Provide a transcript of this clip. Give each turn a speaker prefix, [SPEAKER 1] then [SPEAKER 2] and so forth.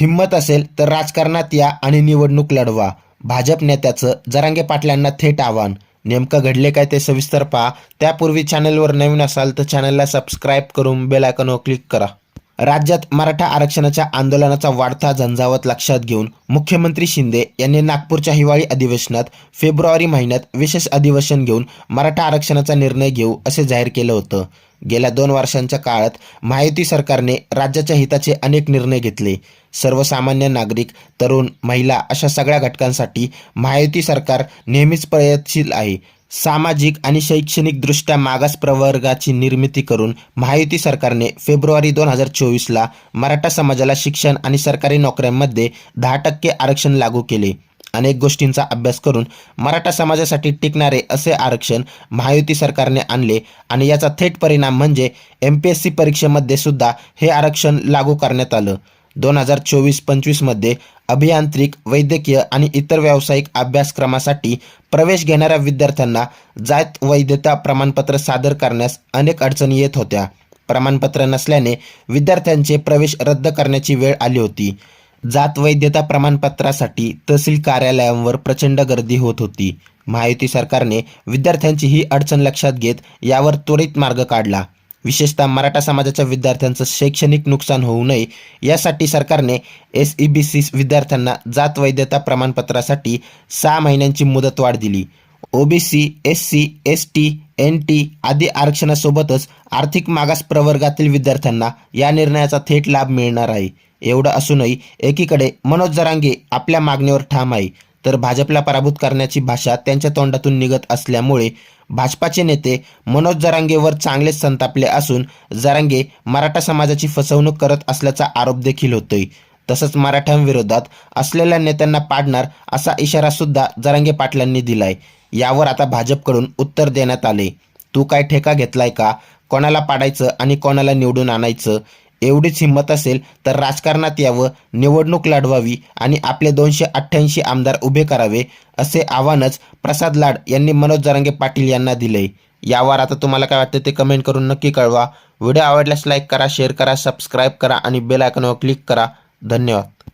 [SPEAKER 1] हिंमत असेल तर राजकारणात या आणि निवडणूक लढवा. भाजप नेत्याचं जरांगे पाटलांना थेट आव्हान. नेमकं घडले काय ते सविस्तर पहा. त्यापूर्वी चॅनलवर नवीन असाल तर चॅनलला सबस्क्राईब करून बेल आयकॉनवर क्लिक करा. राज्यात मराठा आरक्षणाच्या आंदोलनाचा वाढता झंझावत लक्षात घेऊन मुख्यमंत्री शिंदे यांनी नागपूरच्या हिवाळी अधिवेशनात फेब्रुवारी महिन्यात विशेष अधिवेशन घेऊन मराठा आरक्षणाचा निर्णय घेऊ असे जाहीर केलं होतं. गेल्या दोन वर्षांच्या काळात महायुती सरकारने राज्याच्या हिताचे अनेक निर्णय घेतले. सर्वसामान्य नागरिक तरुण महिला अशा सगळ्या घटकांसाठी महायुती सरकार नेहमीच प्रयत्नशील आहे. सामाजिक आणि शैक्षणिकदृष्ट्या मागास प्रवर्गाची निर्मिती करून महायुती सरकारने फेब्रुवारी दोन हजार चोवीसला मराठा समाजाला शिक्षण आणि सरकारी नोकऱ्यांमध्ये दहा टक्के आरक्षण लागू केले. अनेक गोष्टींचा अभ्यास करून मराठा समाजासाठी टिकणारे असे आरक्षण महायुती सरकारने आणले आणि याचा थेट परिणाम म्हणजे एम पी एस सी परीक्षेमध्ये सुद्धा हे आरक्षण लागू करण्यात आलं. दोन हजार चोवीस पंचवीसमध्ये अभियांत्रिक वैद्यकीय आणि इतर व्यावसायिक अभ्यासक्रमासाठी प्रवेश घेणाऱ्या विद्यार्थ्यांना जात वैधता प्रमाणपत्र सादर करण्यास अनेक अडचणी येत होत्या. प्रमाणपत्र नसल्याने विद्यार्थ्यांचे प्रवेश रद्द करण्याची वेळ आली होती. जात वैधता प्रमाणपत्रासाठी तहसील कार्यालयांवर प्रचंड गर्दी होत होती. महायुती सरकारने विद्यार्थ्यांची ही अडचण लक्षात घेत यावर त्वरित मार्ग काढला. विशेषतः मराठा समाजाच्या विद्यार्थ्यांचं शैक्षणिक नुकसान होऊ नये यासाठी सरकारने एस ई बी सी विद्यार्थ्यांना जात वैधता प्रमाणपत्रासाठी सहा महिन्यांची मुदतवाढ दिली. OBC S C S T N T आदी आरक्षणासोबतच आर्थिक मागास प्रवर्गातील विद्यार्थ्यांना या निर्णयाचा थेट लाभ मिळणार आहे. एवढं असूनही एकीकडे मनोज जरांगे आपल्या मागणीवर ठाम आहे. तर भाजपला पराभूत करण्याची भाषा त्यांच्या तोंडातून निघत असल्यामुळे भाजपाचे नेते मनोज जरांगेवर चांगलेच संतापले असून जरांगे मराठा समाजाची फसवणूक करत असल्याचा आरोप देखील होतोय. तसंच मराठ्यांविरोधात असलेल्या नेत्यांना पाडणार असा इशारा सुद्धा जरांगे पाटलांनी दिलाय. यावर आता भाजपकडून उत्तर देण्यात आले. तू काय ठेका घेतलाय का? कोणाला पाडायचं आणि कोणाला निवडून आणायचं? एवढीच हिंमत असेल तर राजकारणात यावं निवडणूक लढवावी आणि आपले दोनशे अठ्ठ्याऐंशी आमदार उभे करावे असे आव्हानच प्रसाद लाड यांनी मनोज जरांगे पाटील यांना दिले यावर आता तुम्हाला काय वाटतं ते कमेंट करून नक्की कळवा. व्हिडिओ आवडल्यास लाईक करा शेअर करा सबस्क्राईब करा आणि बेल आयकॉनवर क्लिक करा. धन्यवाद.